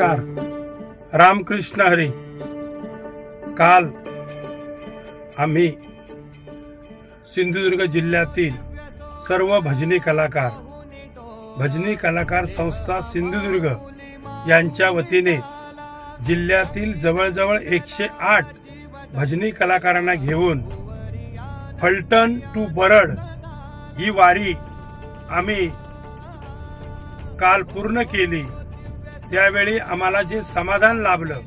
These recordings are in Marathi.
नमस्कार. रामकृष्ण हरी. काल आम्ही सिंधुदुर्ग जिल्ह्यातील सर्व भजनी कलाकार भजनी कलाकार संस्था सिंधुदुर्ग यांच्या वतीने जिल्ह्यातील जवळजवळ एकशे आठ भजनी कलाकारांना घेऊन फलटण टू बरड ही वारी आम्ही काल पूर्ण केली. त्यावेळी आम्हाला जे समाधान लाभलं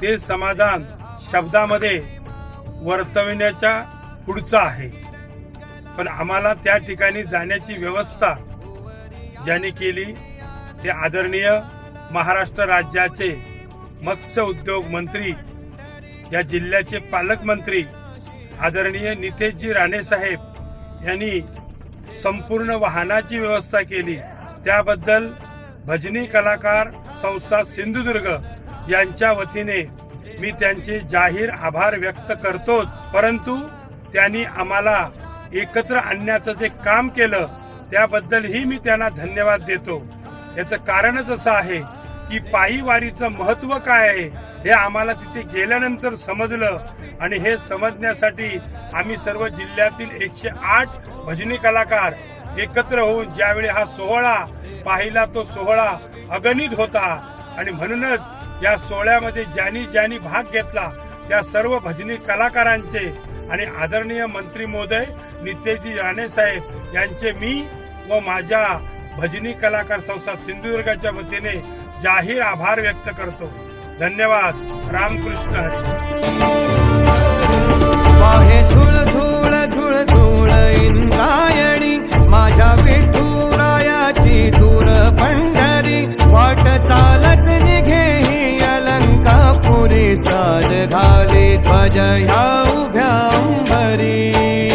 ते समाधान शब्दामध्ये वर्तविण्याच्या पुढचं आहे. पण आम्हाला त्या ठिकाणी जाण्याची व्यवस्था ज्यांनी केली ते आदरणीय महाराष्ट्र राज्याचे मत्स्य उद्योग मंत्री या जिल्ह्याचे पालकमंत्री आदरणीय नितेशजी राणे साहेब यांनी संपूर्ण वाहनाची व्यवस्था केली. त्याबद्दल भजनी कलाकार संस्था सिंधुदुर्ग यांच्या वतीने मी त्यांचे जाहीर आभार व्यक्त करतोच. परंतु त्यांनी आम्हाला एकत्र आणण्याचं जे काम केलं त्याबद्दलही मी त्यांना धन्यवाद देतो. याचं कारणच असं आहे की पायी वारीचं महत्त्व काय आहे हे आम्हाला तिथे गेल्यानंतर समजलं आणि हे समजण्यासाठी आम्ही सर्व जिल्ह्यातील एकशे आठ भजनी कलाकार एकत्र होऊन ज्यावेळी हा सोहळा पाहिला तो सोहळा अगणित होता. आणि म्हणूनच या सोहळ्यामध्ये ज्यांनी ज्यांनी भाग घेतला त्या सर्व भजनी कलाकारांचे आणि आदरणीय मंत्री महोदय नितेशजी राणे साहेब यांचे मी व माझ्या भजनी कलाकार संस्था सिंधुदुर्गाच्या वतीने जाहीर आभार व्यक्त करतो. धन्यवाद. रामकृष्ण हरी. भजय हरि